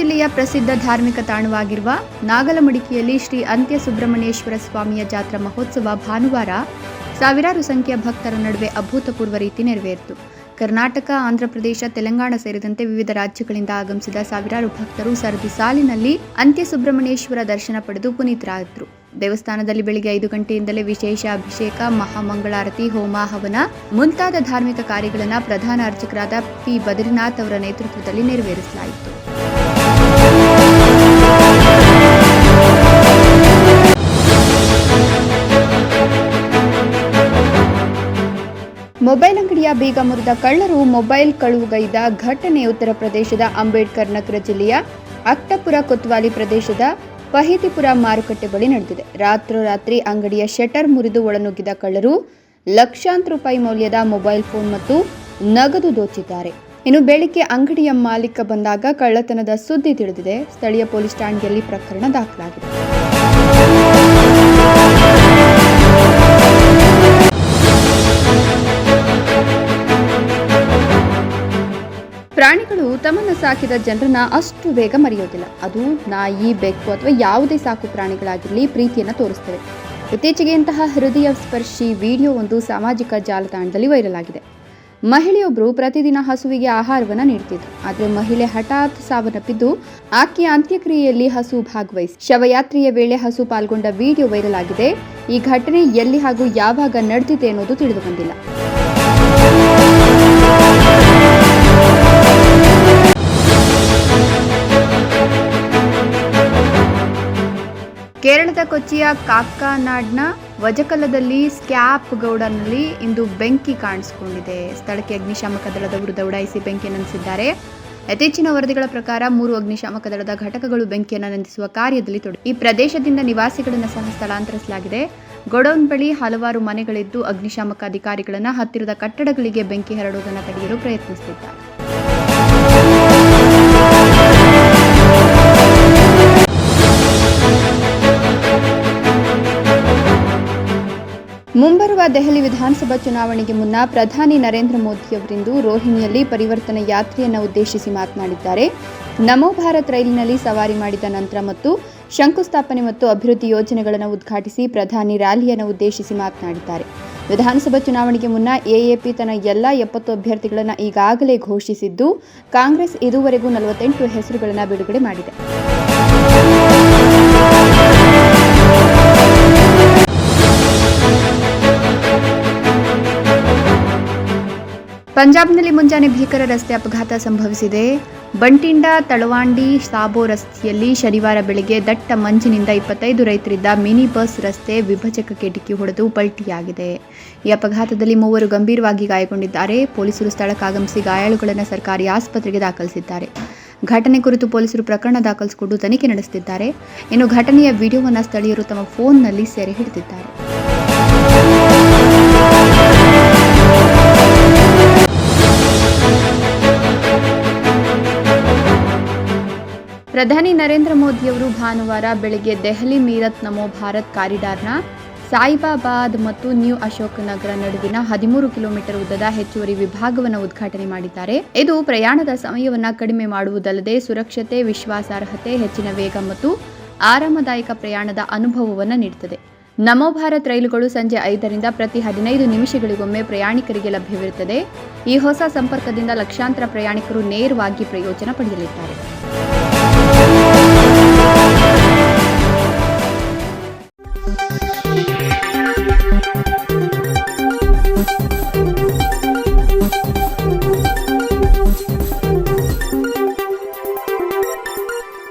ಜಿಲ್ಲೆಯ ಪ್ರಸಿದ್ಧ ಧಾರ್ಮಿಕ ತಾಣವಾಗಿರುವ ನಾಗಲಮಡಿಕೆಯಲ್ಲಿ ಶ್ರೀ ಅಂತ್ಯ ಸುಬ್ರಹ್ಮಣ್ಯೇಶ್ವರ ಸ್ವಾಮಿಯ ಜಾತ್ರಾ ಮಹೋತ್ಸವ ಭಾನುವಾರ ಸಾವಿರಾರು ಸಂಖ್ಯೆಯ ಭಕ್ತರ ನಡುವೆ ಅಭೂತಪೂರ್ವ ರೀತಿ ನೆರವೇರಿತು. ಕರ್ನಾಟಕ ಆಂಧ್ರಪ್ರದೇಶ ತೆಲಂಗಾಣ ಸೇರಿದಂತೆ ವಿವಿಧ ರಾಜ್ಯಗಳಿಂದ ಆಗಮಿಸಿದ ಸಾವಿರಾರು ಭಕ್ತರು ಸರದಿ ಸಾಲಿನಲ್ಲಿ ಅಂತ್ಯ ಸುಬ್ರಹ್ಮಣ್ಯೇಶ್ವರ ದರ್ಶನ ಪಡೆದು ಪುನೀತರಾದರು ದೇವಸ್ಥಾನದಲ್ಲಿ ಬೆಳಿಗ್ಗೆ ಐದು ಗಂಟೆಯಿಂದಲೇ ವಿಶೇಷ ಅಭಿಷೇಕ, ಮಹಾಮಂಗಳಾರತಿ, ಹೋಮ, ಹವನ ಮುಂತಾದ ಧಾರ್ಮಿಕ ಕಾರ್ಯಗಳನ್ನು ಪ್ರಧಾನ ಅರ್ಚಕರಾದ ಪಿ. ಬದ್ರಿನಾಥ್ ಅವರ ನೇತೃತ್ವದಲ್ಲಿ ನೆರವೇರಿಸಲಾಯಿತು. ಮೊಬೈಲ್ ಅಂಗಡಿಯ ಬೀಗ ಮುರಿದ ಕಳ್ಳರು ಮೊಬೈಲ್ ಕಳುವುಗೈದ ಘಟನೆ ಉತ್ತರ ಪ್ರದೇಶದ ಅಂಬೇಡ್ಕರ್ ನಗರ ಜಿಲ್ಲೆಯ ಅಕ್ಟಪುರ ಕೊತ್ವಾಲಿ ಪ್ರದೇಶದ ಪಹಿತಿಪುರ ಮಾರುಕಟ್ಟೆ ಬಳಿ ನಡೆದಿದೆ. ರಾತ್ರೋರಾತ್ರಿ ಅಂಗಡಿಯ ಶಟರ್ ಮುರಿದು ಒಳನುಗ್ಗಿದ ಕಳ್ಳರು ಲಕ್ಷಾಂತರ ರೂಪಾಯಿ ಮೌಲ್ಯದ ಮೊಬೈಲ್ ಫೋನ್ ಮತ್ತು ನಗದು ದೋಚಿದ್ದಾರೆ. ಇನ್ನು ಬೆಳಿಗ್ಗೆ ಅಂಗಡಿಯ ಮಾಲೀಕ ಬಂದಾಗ ಕಳ್ಳತನದ ಸುದ್ದಿ ತಿಳಿದಿದೆ. ಸ್ಥಳೀಯ ಪೊಲೀಸ್ ಠಾಣೆಯಲ್ಲಿ ಪ್ರಕರಣ ದಾಖಲಾಗಿದೆ. ಪ್ರಾಣಿಗಳು ತಮ್ಮನ್ನು ಸಾಕಿದ ಜನರನ್ನ ಅಷ್ಟು ಬೇಗ ಮರೆಯೋದಿಲ್ಲ. ಅದು ನಾಯಿ, ಬೆಕ್ಕು ಅಥವಾ ಯಾವುದೇ ಸಾಕು ಪ್ರಾಣಿಗಳಾಗಿರಲಿ ಪ್ರೀತಿಯನ್ನು ತೋರಿಸ್ತವೆ. ಇತ್ತೀಚೆಗೆ ಇಂತಹ ಹೃದಯ ಸ್ಪರ್ಶಿ ವಿಡಿಯೋ ಒಂದು ಸಾಮಾಜಿಕ ಜಾಲತಾಣದಲ್ಲಿ ವೈರಲ್ ಆಗಿದೆ ಮಹಿಳೆಯೊಬ್ಬರು ಪ್ರತಿದಿನ ಹಸುವಿಗೆ ಆಹಾರವನ್ನು ನೀಡ್ತಿದ್ರು. ಆದರೆ ಮಹಿಳೆ ಹಠಾತ್ ಸಾವನ್ನಪ್ಪಿದ್ದು, ಆಕೆಯ ಅಂತ್ಯಕ್ರಿಯೆಯಲ್ಲಿ ಹಸು ಭಾಗವಹಿಸಿ. ಶವಯಾತ್ರೆಯ ವೇಳೆ ಹಸು ಪಾಲ್ಗೊಂಡ ವಿಡಿಯೋ ವೈರಲ್ ಆಗಿದೆ ಈ ಘಟನೆ ಎಲ್ಲಿ ಹಾಗೂ ಯಾವಾಗ ನಡೆದಿದೆ ಅನ್ನೋದು ತಿಳಿದು ಬಂದಿಲ್ಲ ಕೊಚ್ಚಿಯ ಕಾಕಾನಾಡ್ನ ವಜಕಲದಲ್ಲಿ ಸ್ಕ್ಯಾಪ್ ಗೌಡನಲ್ಲಿ ಇಂದು ಬೆಂಕಿ ಕಾಣಿಸಿಕೊಂಡಿದೆ. ಸ್ಥಳಕ್ಕೆ ಅಗ್ನಿಶಾಮಕ ದಳದವರು ದೌಡಾಯಿಸಿ ಬೆಂಕಿ ನಂದಿಸಿದ್ದಾರೆ. ಯಥೇಚ್ಛಿನ ವರದಿಗಳ ಪ್ರಕಾರ ಮೂರು ಅಗ್ನಿಶಾಮಕ ದಳದ ಘಟಕಗಳು ಬೆಂಕಿಯನ್ನು ನಂದಿಸುವ ಕಾರ್ಯದಲ್ಲಿ ತೊಡಗಿ ಈ ಪ್ರದೇಶದಿಂದ ನಿವಾಸಿಗಳನ್ನು ಸಹ ಸ್ಥಳಾಂತರಿಸಲಾಗಿದೆ. ಗೋಡೌನ್ ಬಳಿ ಹಲವಾರು ಮನೆಗಳಿದ್ದು ಅಗ್ನಿಶಾಮಕ ಅಧಿಕಾರಿಗಳನ್ನು ಹತ್ತಿರದ ಕಟ್ಟಡಗಳಿಗೆ ಬೆಂಕಿ ಹರಡುವುದನ್ನು ತಡೆಯಲು ಪ್ರಯತ್ನಿಸುತ್ತಿದ್ದಾರೆ. ಮುಂಬರುವ ದೆಹಲಿ ವಿಧಾನಸಭಾ ಚುನಾವಣೆಗೆ ಮುನ್ನ ಪ್ರಧಾನಿ ನರೇಂದ್ರ ಮೋದಿಯವರಿಂದು ರೋಹಿಣಿಯಲ್ಲಿ ಪರಿವರ್ತನೆ ಯಾತ್ರೆಯನ್ನು ಉದ್ದೇಶಿಸಿ ಮಾತನಾಡಿದ್ದಾರೆ. ನಮೋ ಭಾರತ್ ರೈಲಿನಲ್ಲಿ ಸವಾರಿ ಮಾಡಿದ ನಂತರ ಮತ್ತು ಶಂಕುಸ್ಥಾಪನೆ ಮತ್ತು ಅಭಿವೃದ್ಧಿ ಯೋಜನೆಗಳನ್ನು ಉದ್ಘಾಟಿಸಿ ಪ್ರಧಾನಿ ರ್ಯಾಲಿಯನ್ನು ಉದ್ದೇಶಿಸಿ ಮಾತನಾಡಿದ್ದಾರೆ. ವಿಧಾನಸಭಾ ಚುನಾವಣೆಗೆ ಮುನ್ನ ಎಎಪಿ ತನ್ನ ಎಲ್ಲ ಎಪ್ಪತ್ತು ಅಭ್ಯರ್ಥಿಗಳನ್ನು ಈಗಾಗಲೇ ಘೋಷಿಸಿದ್ದು, ಕಾಂಗ್ರೆಸ್ ಇದುವರೆಗೂ ನಲವತ್ತೆಂಟು ಹೆಸರುಗಳನ್ನು ಬಿಡುಗಡೆ ಮಾಡಿದೆ. ಪಂಜಾಬ್ನಲ್ಲಿ ಮುಂಜಾನೆ ಭೀಕರ ರಸ್ತೆ ಅಪಘಾತ ಸಂಭವಿಸಿದೆ. ಬಂಟಿಂಡ, ತಳವಾಂಡಿ, ಸಾಬೋ ರಸ್ತೆಯಲ್ಲಿ ಶನಿವಾರ ಬೆಳಗ್ಗೆ ದಟ್ಟ ಮಂಜಿನಿಂದ ಇಪ್ಪತ್ತೈದು ರೈತರಿದ್ದ ಮಿನಿ ಬಸ್ ರಸ್ತೆ ವಿಭಜಕಕ್ಕೆ ಡಿಕ್ಕಿ ಹೊಡೆದು ಪಲ್ಟಿಯಾಗಿದೆ. ಈ ಅಪಘಾತದಲ್ಲಿ ಮೂವರು ಗಂಭೀರವಾಗಿ ಗಾಯಗೊಂಡಿದ್ದಾರೆ. ಪೊಲೀಸರು ಸ್ಥಳಕ್ಕಾಗಮಿಸಿ ಗಾಯಾಳುಗಳನ್ನು ಸರ್ಕಾರಿ ಆಸ್ಪತ್ರೆಗೆ ದಾಖಲಿಸಿದ್ದಾರೆ. ಘಟನೆ ಕುರಿತು ಪೊಲೀಸರು ಪ್ರಕರಣ ದಾಖಲಿಸಿಕೊಂಡು ತನಿಖೆ ನಡೆಸುತ್ತಿದ್ದಾರೆ. ಇನ್ನು ಘಟನೆಯ ವಿಡಿಯೋವನ್ನು ಸ್ಥಳೀಯರು ತಮ್ಮ ಫೋನ್ನಲ್ಲಿ ಸೆರೆ ಹಿಡಿದಿದ್ದಾರೆ. ಪ್ರಧಾನಿ ನರೇಂದ್ರ ಮೋದಿಯವರು ಭಾನುವಾರ ಬೆಳಗ್ಗೆ ದೆಹಲಿ ಮೀರತ್ ನಮೋ ಭಾರತ್ ಕಾರಿಡಾರ್ನ ಸಾಯಿಬಾಬಾದ್ ಮತ್ತು ನ್ಯೂ ಅಶೋಕ್ ನಗರ ನಡುವಿನ ಹದಿಮೂರು ಕಿಲೋಮೀಟರ್ ಉದ್ದದ ಹೆಚ್ಚುವರಿ ವಿಭಾಗವನ್ನು ಉದ್ಘಾಟನೆ ಮಾಡಿದ್ದಾರೆ. ಇದು ಪ್ರಯಾಣದ ಸಮಯವನ್ನು ಕಡಿಮೆ ಮಾಡುವುದಲ್ಲದೆ ಸುರಕ್ಷತೆ, ವಿಶ್ವಾಸಾರ್ಹತೆ, ಹೆಚ್ಚಿನ ವೇಗ ಮತ್ತು ಆರಾಮದಾಯಕ ಪ್ರಯಾಣದ ಅನುಭವವನ್ನು ನೀಡುತ್ತದೆ. ನಮೋ ಭಾರತ್ ರೈಲುಗಳು ಸಂಜೆ ಐದರಿಂದ ಪ್ರತಿ ಹದಿನೈದು ನಿಮಿಷಗಳಿಗೊಮ್ಮೆ ಪ್ರಯಾಣಿಕರಿಗೆ ಲಭ್ಯವಿರುತ್ತದೆ. ಈ ಹೊಸ ಸಂಪರ್ಕದಿಂದ ಲಕ್ಷಾಂತರ ಪ್ರಯಾಣಿಕರು ನೇರವಾಗಿ ಪ್ರಯೋಜನ ಪಡೆಯಲಿದ್ದಾರೆ.